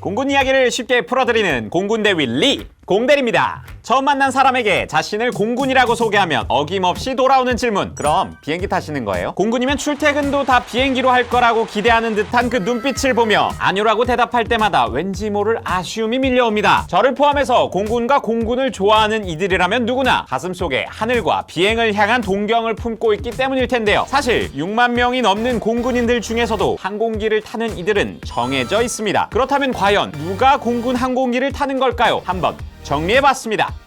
공군 이야기를 쉽게 풀어드리는 공군 대위 리 공대리입니다. 처음 만난 사람에게 자신을 공군이라고 소개하면 어김없이 돌아오는 질문. 그럼 비행기 타시는 거예요? 공군이면 출퇴근도 다 비행기로 할 거라고 기대하는 듯한 그 눈빛을 보며 아니라고 대답할 때마다 왠지 모를 아쉬움이 밀려옵니다. 저를 포함해서 공군과 공군을 좋아하는 이들이라면 누구나 가슴속에 하늘과 비행을 향한 동경을 품고 있기 때문일 텐데요. 사실 6만 명이 넘는 공군인들 중에서도 항공기를 타는 이들은 정해져 있습니다. 그렇다면 과연 누가 공군 항공기를 타는 걸까요? 한번 정리해봤습니다.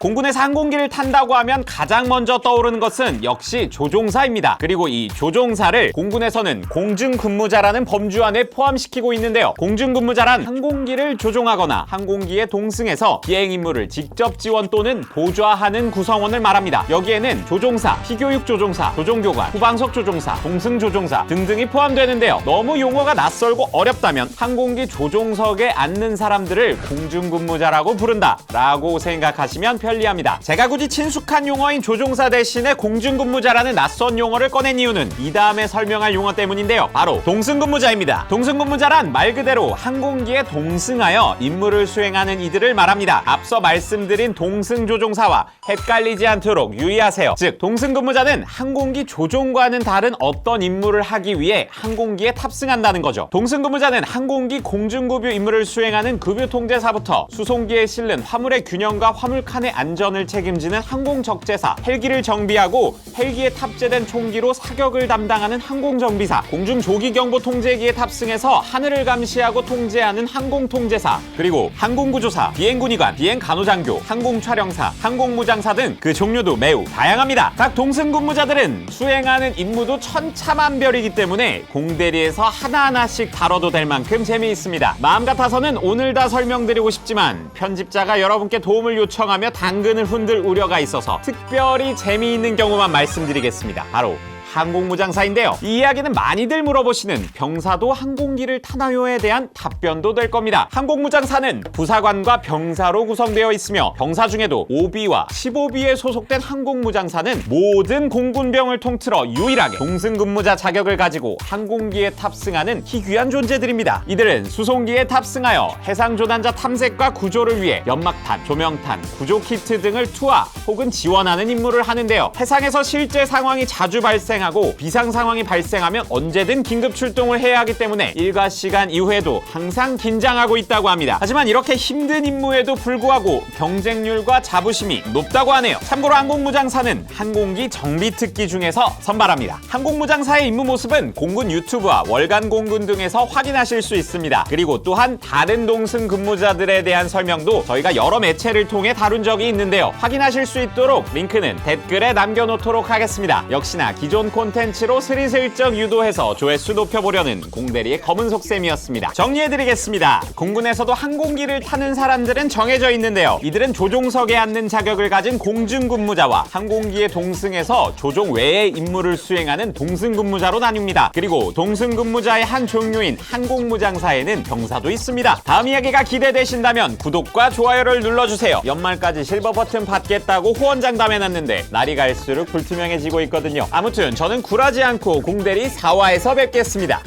공군에서 항공기를 탄다고 하면 가장 먼저 떠오르는 것은 역시 조종사입니다. 그리고 이 조종사를 공군에서는 공중근무자라는 범주 안에 포함시키고 있는데요. 공중근무자란 항공기를 조종하거나 항공기에 동승해서 비행 임무를 직접 지원 또는 보좌하는 구성원을 말합니다. 여기에는 조종사, 피교육 조종사, 조종교관, 후방석 조종사, 동승 조종사 등등이 포함되는데요. 너무 용어가 낯설고 어렵다면 항공기 조종석에 앉는 사람들을 공중근무자라고 부른다라고 생각하시면 편 리합니다. 제가 굳이 친숙한 용어인 조종사 대신에 공중근무자라는 낯선 용어를 꺼낸 이유는 이 다음에 설명할 용어 때문인데요. 바로 동승근무자입니다. 동승근무자란 말 그대로 항공기에 동승하여 임무를 수행하는 이들을 말합니다. 앞서 말씀드린 동승조종사와 헷갈리지 않도록 유의하세요. 즉, 동승근무자는 항공기 조종과는 다른 어떤 임무를 하기 위해 항공기에 탑승한다는 거죠. 동승근무자는 항공기 공중급유 임무를 수행하는 급유 통제사부터 수송기에 실른 화물의 균형과 화물칸의 안전을 책임지는 항공적재사, 헬기를 정비하고 헬기에 탑재된 총기로 사격을 담당하는 항공정비사, 공중조기경보 통제기에 탑승해서 하늘을 감시하고 통제하는 항공통제사, 그리고 항공구조사, 비행군의관, 비행간호장교, 항공촬영사, 항공무장사 등 그 종류도 매우 다양합니다. 각 동승 근무자들은 수행하는 임무도 천차만별이기 때문에 공대리에서 하나하나씩 다뤄도 될 만큼 재미있습니다. 마음 같아서는 오늘 다 설명드리고 싶지만 편집자가 여러분께 도움을 요청하며 당근을 흔들 우려가 있어서 특별히 재미있는 경우만 말씀드리겠습니다. 바로 항공무장사인데요. 이 이야기는 많이들 물어보시는 병사도 항공기를 타나요에 대한 답변도 될 겁니다. 항공무장사는 부사관과 병사로 구성되어 있으며 병사 중에도 5비와 15비에 소속된 항공무장사는 모든 공군병을 통틀어 유일하게 동승근무자 자격을 가지고 항공기에 탑승하는 희귀한 존재들입니다. 이들은 수송기에 탑승하여 해상 조난자 탐색과 구조를 위해 연막탄, 조명탄, 구조 키트 등을 투하 혹은 지원하는 임무를 하는데요. 해상에서 실제 상황이 자주 발생 하고 비상 상황이 발생하면 언제든 긴급 출동을 해야 하기 때문에 일과 시간 이후에도 항상 긴장하고 있다고 합니다. 하지만 이렇게 힘든 임무에도 불구하고 경쟁률과 자부심이 높다고 하네요. 참고로 항공무장사는 항공기 정비 특기 중에서 선발합니다. 항공무장사의 임무 모습은 공군 유튜브와 월간 공군 등에서 확인하실 수 있습니다. 그리고 또한 다른 동승 근무자들에 대한 설명도 저희가 여러 매체를 통해 다룬 적이 있는데요. 확인하실 수 있도록 링크는 댓글에 남겨놓도록 하겠습니다. 역시나 기존 콘텐츠로 스리슬쩍 유도해서 조회수 높여보려는 공대리의 검은 속셈이었습니다. 정리해드리겠습니다. 공군에서도 항공기를 타는 사람들은 정해져 있는데요. 이들은 조종석에 앉는 자격을 가진 공중근무자와 항공기에 동승해서 조종 외의 임무를 수행하는 동승근무자로 나뉩니다. 그리고 동승근무자의 한 종류인 항공무장사에는 병사도 있습니다. 다음 이야기가 기대되신다면 구독과 좋아요를 눌러주세요. 연말까지 실버 버튼 받겠다고 후원장담 해놨는데 날이 갈수록 불투명해지고 있거든요. 아무튼 저는 굴하지 않고 공대리 4화에서 뵙겠습니다.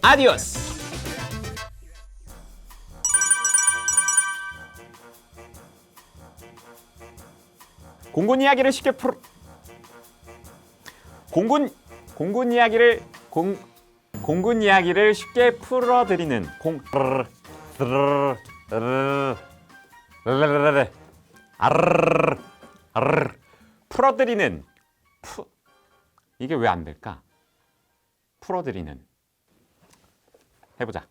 아디오스! 공군 이야기를 쉽게 풀 공군 공군 이야기를 공 공군 이야기를 쉽게 풀어드리는 공 풀어드리는 푸 이게 왜 안 될까? 풀어드리는 해보자.